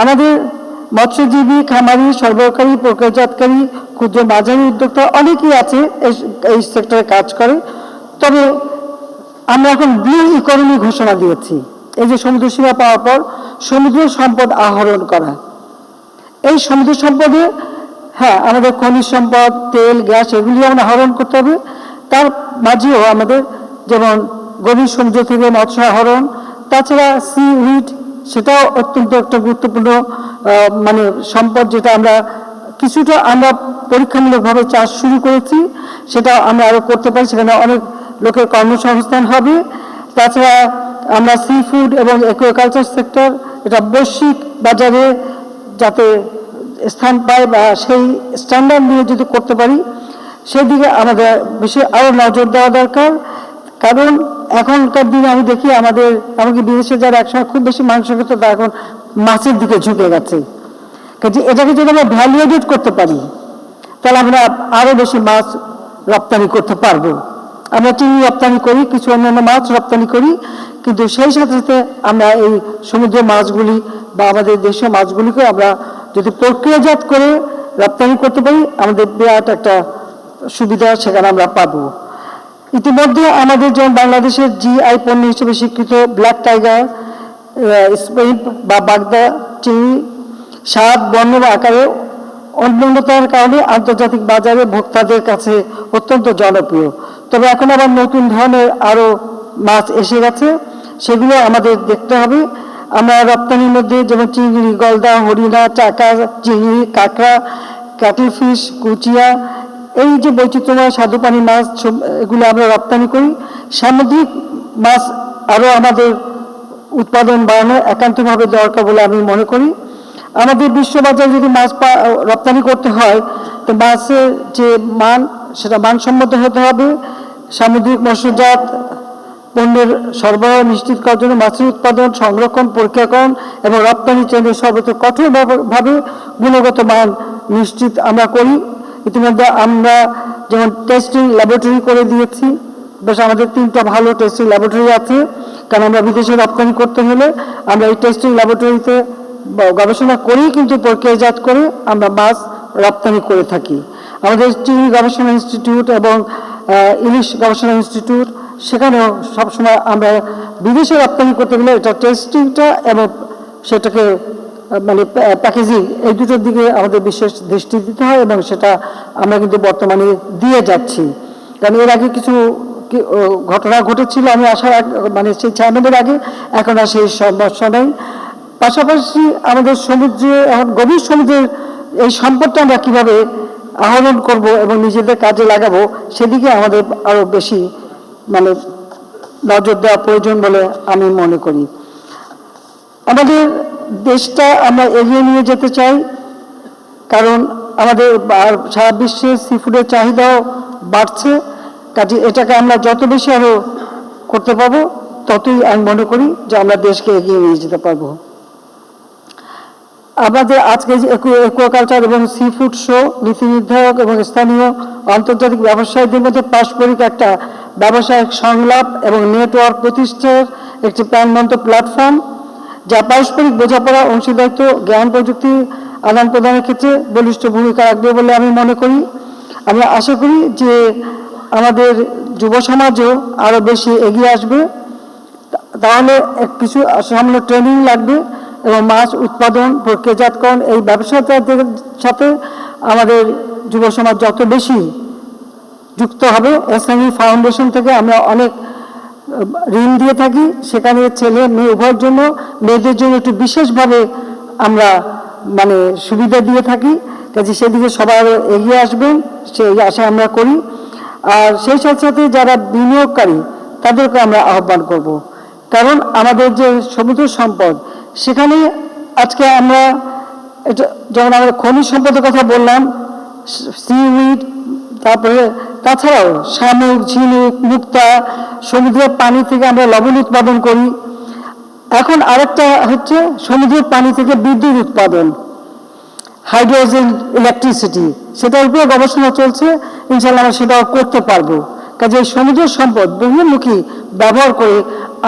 আমাদের মৎস্যজীবী, খামারি, সরবরাহকারী, প্রক্রিয়াজাতকারী, ক্ষুদ্র মাঝারি উদ্যোক্তা অনেকেই আছে এই- সেক্টরে কাজ করে। তবে আমরা এখন ব্লু ইকোনমি ঘোষণা দিয়েছি। এই যে সমুদ্র সীমা পাওয়ার পর সমুদ্র সম্পদ আহরণ করা। এই সমুদ্র সম্পদে হ্যাঁ আমাদের খনিজ সম্পদ, তেল, গ্যাস, এগুলি আমরা আহরণ করতে হবে। তার মাঝেও আমাদের যেমন গভীর সমুদ্র থেকে মৎস্য আহরণ, তাছাড়া সি উইড সেটাও অত্যন্ত একটা গুরুত্বপূর্ণ মানে সম্পদ যেটা আমরা, কিছুটা আমরা পরীক্ষামূলকভাবে চাষ শুরু করেছি, সেটা আমরা আরও করতে পারি, সেখানে অনেক লোকের কর্মসংস্থান হবে। তাছাড়া আমরা সি ফুড এবং একুয়াকালচার সেক্টর এটা বৈশ্বিক বাজারে যাতে স্থান পায় বা সেই স্ট্যান্ডার্ড নিয়ে যদি করতে পারি, সেদিকে আমাদের বেশি আরও নজর দেওয়া দরকার। কারণ এখনকার দিনে আমি দেখি আমাদের, এমনকি বিদেশে যারা একসময় খুব বেশি মাংস খেত তা এখন মাছের দিকে ঝুঁকে গেছে। কাজে এটাকে যদি আমরা ভ্যালুয়েটেড করতে পারি, তাহলে আমরা আরও বেশি মাছ রপ্তানি করতে পারব। আমরা চিংড়ি রপ্তানি করি, কিছু অন্যান্য মাছ রপ্তানি করি, কিন্তু সেই সাথে সাথে আমরা এই সমুদ্র মাছগুলি বা আমাদের দেশীয় মাছগুলিকে আমরা যদি প্রক্রিয়াজাত করে রপ্তানি করতে পারি, আমাদের বিরাট একটা সুবিধা সেখানে আমরা পাবো। ইতিমধ্যে আমাদের যেমন বাংলাদেশের জিআই পণ্য হিসেবে স্বীকৃত ব্ল্যাক টাইগার স্পেন বা বাগদা চিংড়ি, স্বাদ, বর্ণ বা আকারে অন্যতার কারণে আন্তর্জাতিক বাজারে ভোক্তাদের কাছে অত্যন্ত জনপ্রিয়। তবে এখন আবার নতুন ধরনের আরও মাছ এসে গেছে, সেগুলো আমাদের দেখতে হবে। আমরা রপ্তানির মধ্যে যেমন চিংড়ি, গলদা, হরিণা, চাকা, চিংড়ি, কাঁকড়া ক্যাটল ফিশ কুচিয়া এই যে বৈচিত্র্যময় স্বাদু পানি মাছ এগুলো আমরা রপ্তানি করি। সামুদ্রিক মাছ আরও আমাদের উৎপাদন বাড়ানো একান্তভাবে দরকার বলে আমি মনে করি। আমাদের বিশ্ববাজারে যদি মাছ রপ্তানি করতে হয়, তো মাছের যে মান, সেটা মানসম্মত হতে হবে। সামুদ্রিক মৎস্যজাত পণ্যের সরবরাহ নিশ্চিত করার জন্য মাছের উৎপাদন, সংরক্ষণ, প্রক্রিয়াকরণ এবং রপ্তানি চেনে সর্বত্র কঠোরভাবে গুণগত মান নিশ্চিত আমরা করি। ইতিমধ্যে আমরা যেমন টেস্টিং ল্যাবরেটরি করে দিয়েছি, বেশ আমাদের তিনটা ভালো টেস্টিং ল্যাবরেটরি আছে। কারণ আমরা বিদেশে রপ্তানি করতে হলে আমরা এই টেস্টিং ল্যাবরেটরিতে গবেষণা করেই কিন্তু প্রক্রিয়াজাত করে আমরা মাছ রপ্তানি করে থাকি। আমাদের চিংড়ি গবেষণা ইনস্টিটিউট এবং ইলিশ গবেষণা ইনস্টিটিউট সেখানেও সবসময় আমরা বিদেশে রপ্তানি করতে গেলে এটা টেস্টিংটা এবং সেটাকে মানে প্যাকেজিং, এই দুটোর দিকে আমাদের বিশেষ দৃষ্টি দিতে হয় এবং সেটা আমরা কিন্তু বর্তমানে দিয়ে যাচ্ছি। কারণ এর আগে কিছু ঘটনা ঘটেছিল, আমি আসার মানে সেই চেয়ারম্যানের আগে, এখন আর সেই সমস্যা নেই। পাশাপাশি আমাদের সমুদ্রে এখন গভীর সমুদ্রের এই সম্পদটা আমরা কীভাবে আহরণ করব এবং নিজেদের কাজে লাগাবো, সেদিকে আমাদের আরও বেশি মানে নজর দেওয়া প্রয়োজন বলে আমি মনে করি। আমাদের দেশটা আমরা এগিয়ে নিয়ে যেতে চাই, কারণ আমাদের সারা বিশ্বে সি ফুডের চাহিদাও বাড়ছে, কাজে এটাকে আমরা যত বেশি আরও করতে পারব, ততই আমি মনে করি যে আমরা দেশকে এগিয়ে নিয়ে যেতে পারব। আমাদের আজকে যে একুয়াকালচার এবং সি ফুড শো নীতি নির্ধারক এবং স্থানীয় আন্তর্জাতিক ব্যবসায়ীদের মধ্যে পারস্পরিক একটা ব্যবসায়িক সংলাপ এবং নেটওয়ার্ক প্রতিষ্ঠার একটি প্রাণবন্ত প্ল্যাটফর্ম যা পারস্পরিক বোঝাপড়া, অংশীদারিত্ব, জ্ঞান, প্রযুক্তি আদান প্রদানের ক্ষেত্রে বলিষ্ঠ ভূমিকা রাখবে বলে আমি মনে করি। আমরা আশা করি যে আমাদের যুব সমাজও আরও বেশি এগিয়ে আসবে। তাহলে কিছু সামান্য ট্রেনিং লাগবে এবং মাছ উৎপাদন, প্রক্রিয়াজাতকরণ এই ব্যবসাদারদের সাথে আমাদের যুব সমাজ যত বেশি যুক্ত হবে এসএমই ফাউন্ডেশন থেকে আমরা অনেক ঋণ দিয়ে থাকি, সেখানে ছেলে মেয়ে উভয়ের জন্য, মেয়েদের জন্য একটু বিশেষভাবে আমরা মানে সুবিধা দিয়ে থাকি। কাজে সেদিকে সবাই এগিয়ে আসবেন সেই আশা আমরা করি। আর সেই সাথে সাথে যারা বিনিয়োগকারী, তাদেরকে আমরা আহ্বান করব। কারণ আমাদের যে সমুদ্র সম্পদ, সেখানে আজকে আমরা যেমন আমরা খনিজ সম্পদের কথা বললাম সিউইড তারপরে তাছাড়াও শামুক, ঝিনুক, মুক্তা সমুদ্রের পানি থেকে আমরা লবণ উৎপাদন করি। এখন আরেকটা হচ্ছে সমুদ্রের পানি থেকে বিদ্যুৎ উৎপাদন, হাইড্রোজেন, ইলেকট্রিসিটি, সেটার উপরে গবেষণা চলছে ইনশাল্লাহ আমরা সেটাও করতে পারব। কাজে সমুদ্র সম্পদ বহুমুখী ব্যবহার করে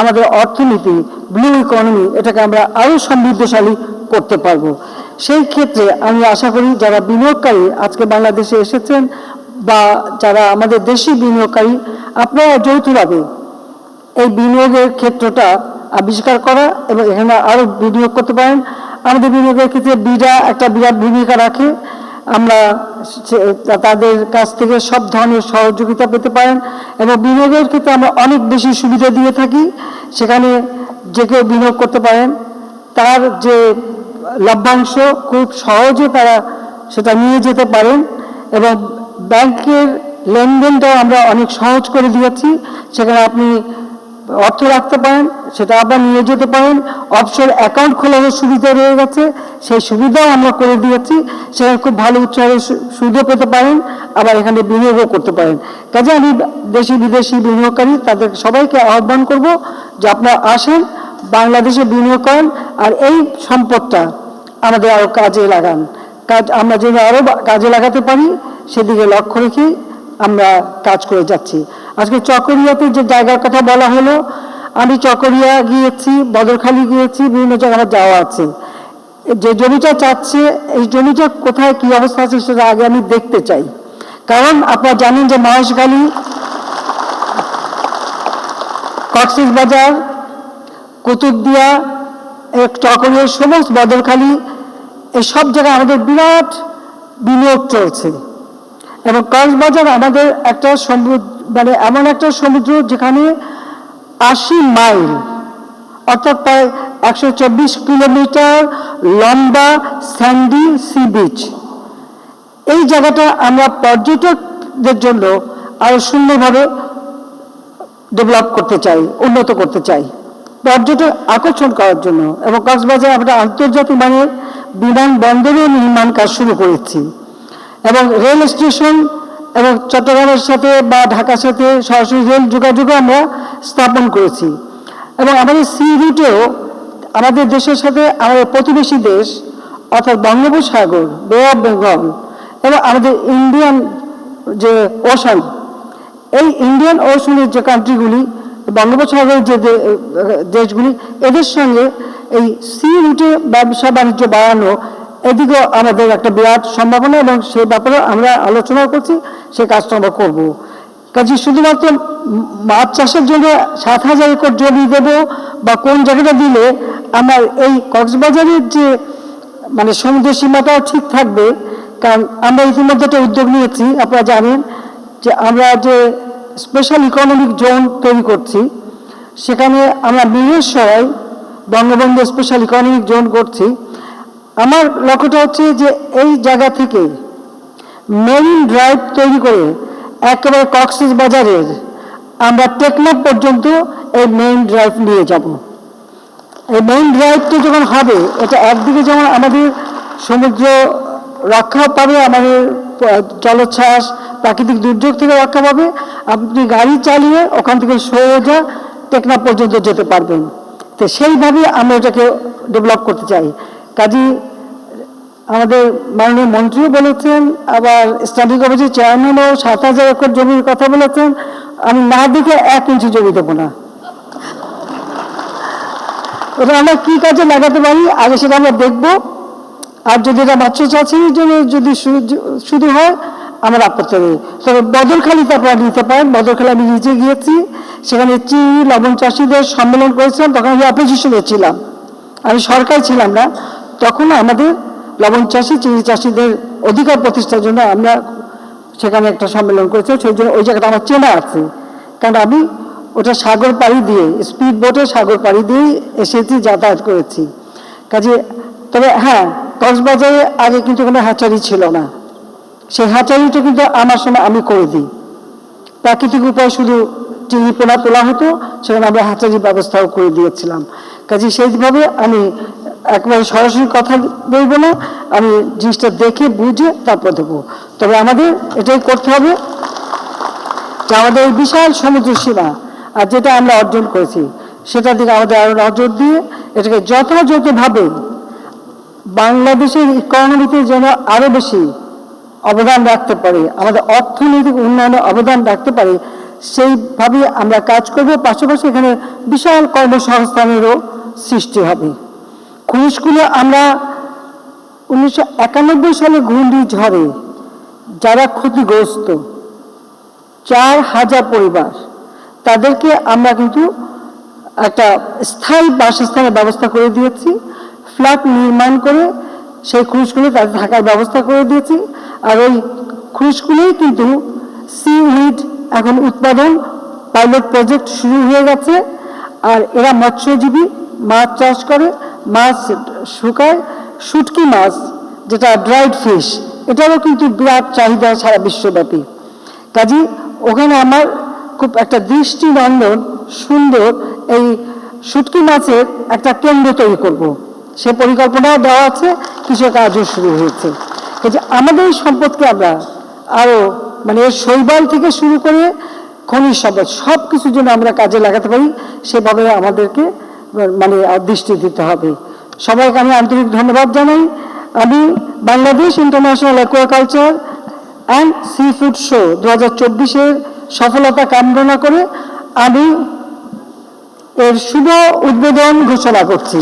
আমাদের অর্থনীতি ব্লু ইকোনমি এটাকে আমরা আরও সমৃদ্ধশালী করতে পারব। সেই ক্ষেত্রে আমি আশা করি যারা বিনিয়োগকারী আজকে বাংলাদেশে এসেছেন বা যারা আমাদের দেশি বিনিয়োগকারী, আপনারা যৌথভাবে এই বিনিয়োগের ক্ষেত্রটা আবিষ্কার করা এবং এখানে আরও বিনিয়োগ করতে পারেন। আমাদের বিনিয়োগের ক্ষেত্রে বিরা একটা বিরাট ভূমিকা রাখে। আমরা তাদের কাছ থেকে সব ধরনের সহযোগিতা পেতে পারেন এবং বিনিয়োগের ক্ষেত্রে আমরা অনেক বেশি সুবিধা দিয়ে থাকি। সেখানে যে কেউ বিনিয়োগ করতে পারেন, তার যে লভ্যাংশ খুব সহজে তারা সেটা নিয়ে যেতে পারেন এবং ব্যাংকের লেনদেনটাও আমরা অনেক সহজ করে দিয়েছি। সেখানে আপনি অর্থ রাখতে পারেন, সেটা আবার নিয়ে যেতে পারেন। অফশোর অ্যাকাউন্ট খোলারও সুবিধা রয়ে গেছে, সেই সুবিধাও আমরা করে দিয়েছি। সেখানে খুব ভালো উচ্চারে সুবিধা পেতে পারেন, আবার এখানে বিনিয়োগও করতে পারেন। কাজে আমি দেশি বিদেশি বিনিয়োগকারী তাদের সবাইকে আহ্বান করব যে আপনারা আসেন, বাংলাদেশে বিনিয়োগ করেন, আর এই সম্পদটা আমাদের আরও কাজে লাগান। কাজ আমরা যেন আরও কাজে লাগাতে পারি সেদিকে লক্ষ্য রেখেই আমরা কাজ করে যাচ্ছি। আজকে চকরিয়াতে যে জায়গার কথা বলা হলো, আমি চকরিয়া গিয়েছি, বদরখালি গিয়েছি, বিভিন্ন জায়গায় যাওয়া আছে। যে জমিটা চাচ্ছে, এই জমিটা কোথায়, কি অবস্থা আছে, সেটা আগে আমি দেখতে চাই। কারণ আপনারা জানেন যে মহেশখালী, কক্সিস বাজার, কুতুবদিয়া, এক চকরিয়ার সমস্ত বদরখালী এই সব জায়গায় আমাদের বিরাট বিনিয়োগ চলছে। এবং কক্সবাজার আমাদের একটা সমুদ্র মানে এমন একটা সমুদ্র যেখানে আশি মাইল, অর্থাৎ প্রায় একশো চব্বিশ কিলোমিটার লম্বা স্যান্ডি সি বিচ। এই জায়গাটা আমরা পর্যটকদের জন্য আরও সুন্দরভাবে ডেভেলপ করতে চাই, উন্নত করতে চাই। পর্যটক আকর্ষণ করার জন্য এবং কক্সবাজারে আমরা আন্তর্জাতিক মানের বিমানবন্দরও নির্মাণ কাজ শুরু করেছি। এবং রেল স্টেশন এবং চট্টগ্রামের সাথে বা ঢাকার সাথে সরাসরি রেল যোগাযোগও আমরা স্থাপন করেছি। এবং আমাদের সি রুটেও আমাদের দেশের সাথে আমাদের প্রতিবেশী দেশ, অর্থাৎ বঙ্গোপসাগর বে অফ বেঙ্গল এবং আমাদের ইন্ডিয়ান যে ওশান এই ইন্ডিয়ান ওশনের যে কান্ট্রিগুলি বঙ্গোপসাগরের যে দেশগুলি, এদের সঙ্গে এই সি রুটে ব্যবসা বাণিজ্য বাড়ানো এদিকেও আমাদের একটা বিরাট সম্ভাবনা এবং সেই ব্যাপারে আমরা আলোচনা করছি, সেই কাজটা আমরা করব। কাজে শুধুমাত্র মাছ চাষের জন্য সাত হাজার একর জমি দেবো বা কোন জায়গাটা দিলে আমার এই কক্সবাজারের যে মানে সমুদ্র সীমাটাও ঠিক থাকবে, কারণ আমরা ইতিমধ্যে একটা উদ্যোগ নিয়েছি, আপনারা জানেন যে আমরা যে স্পেশাল ইকোনমিক জোন তৈরি করছি, সেখানে আমরা মিলের সবাই বঙ্গবন্ধু স্পেশাল ইকোনমিক জোন করছি আমার লক্ষ্যটা হচ্ছে যে এই জায়গা থেকে মেরিন ড্রাইভ তৈরি করে একেবারে কক্সেস বাজারের আমরা টেকনাফ পর্যন্ত এই মেইন ড্রাইভ নিয়ে যাব। এই মেইন ড্রাইভটা যখন হবে, এটা একদিকে যেমন আমাদের সমুদ্র রক্ষা পাবে, আমাদের জলোচ্ছ্বাস, প্রাকৃতিক দুর্যোগ থেকে রক্ষা পাবে, আপনি গাড়ি চালিয়ে ওখান থেকে সোজা টেকনাফ পর্যন্ত যেতে পারবেন। তো সেইভাবে আমরা এটাকে ডেভেলপ করতে চাই। কাজী আমাদের মাননীয় মন্ত্রীও বলেছেন, আবার স্ট্যান্ডিং কমিটির চেয়ারম্যানও সাত হাজার একর জমির কথা বলেছেন, আমি না দেখে এক ইঞ্চি জমি দেবো না। ওটা আমরা কী কাজে লাগাতে পারি? আগে সেটা আমরা দেখব। আর যদি এটা মাত্র চাষির জন্য যদি শু- শুধু হয়, আমার আপত্তি নেই তবে বদরখালিতে আপনারা নিতে পারেন। বদরখালি আমি নিজে গিয়েছি, সেখানে চিনি লবণ চাষিদের সম্মেলন করেছিলাম, তখন আমি অপোজিশনে ছিলাম। আমি সরকার ছিলাম না। তখন আমাদের লবণ চাষি চিনি চাষিদের অধিকার প্রতিষ্ঠার জন্য আমরা সেখানে একটা সম্মেলন করেছি, সেই জন্য ওই জায়গাটা আমার চেনা আছে। কারণ আমি ওটা সাগর পাড়ি দিয়ে স্পিড বোটে সাগর পাড়ি দিয়ে এসেছি, যাতায়াত করেছি। কাজে তবে হ্যাঁ কক্সবাজারে আগে কিন্তু কোনো হ্যাচারি ছিল না। সেই হ্যাচারিটা কিন্তু আমার সময় আমি করে দিই। প্রাকৃতিক উপায় শুধু চিনি পোনা তোলা হতো, সেখানে আমরা হ্যাচারির ব্যবস্থাও করে দিয়েছিলাম। কাজে সেইভাবে আমি একবারে সরাসরি কথা বলব না, আমি জিনিসটা দেখে, বুঝে তারপর দেবো। তবে আমাদের এটাই করতে হবে যে আমাদের এই বিশাল সমুদ্র সীমা, আর যেটা আমরা অর্জন করেছি সেটার দিকে আমাদের আরও নজর দিয়ে এটাকে যথাযথভাবে বাংলাদেশের ইকোনমিতে যেন আরও বেশি অবদান রাখতে পারে, আমাদের অর্থনৈতিক উন্নয়নে অবদান রাখতে পারে, সেইভাবে আমরা কাজ করব। পাশাপাশি এখানে বিশাল কর্মসংস্থানেরও সৃষ্টি হবে। খনিজগুলো আমরা উনিশশো একানব্বই সালে ঘূর্ণি ঝড়ে, যারা ক্ষতিগ্রস্ত, চার হাজার পরিবার। তাদেরকে আমরা কিন্তু একটা স্থায়ী বাসস্থানের ব্যবস্থা করে দিয়েছি, ফ্ল্যাট নির্মাণ করে সেই ক্রুশগুলো তাদের থাকার ব্যবস্থা করে দিয়েছি। আর ওই ক্রুশগুলোই কিন্তু সি উইড এখন উৎপাদন পাইলট প্রজেক্ট শুরু হয়ে গেছে, আর এরা মৎস্যজীবী, মাছ চাষ করে। মাছ, শুকায়, শুটকি মাছ, যেটা ড্রাইড ফিশ এটারও কিন্তু বিরাট চাহিদা সারা বিশ্বব্যাপী কাজী ওখানে আমার খুব একটা দৃষ্টিনন্দন, সুন্দর এই শুটকি মাছের একটা কেন্দ্র তৈরি করব। সে পরিকল্পনাও দেওয়া আছে কিছু কাজও শুরু হয়েছে কাজে আমাদের এই সম্পদকে আমরা আরও মানে শৈবাল থেকে শুরু করে খনিজ সম্পদ সব কিছুর জন্য আমরা কাজে লাগাতে পারি, সেভাবে আমাদেরকে মানে দৃষ্টি দিতে হবে। সবাইকে আমি আন্তরিক ধন্যবাদ জানাই। আমি Bangladesh international aquaculture and sea food show দু হাজার চব্বিশের সফলতা কামনা করে আমি এর শুভ উদ্বোধন ঘোষণা করছি।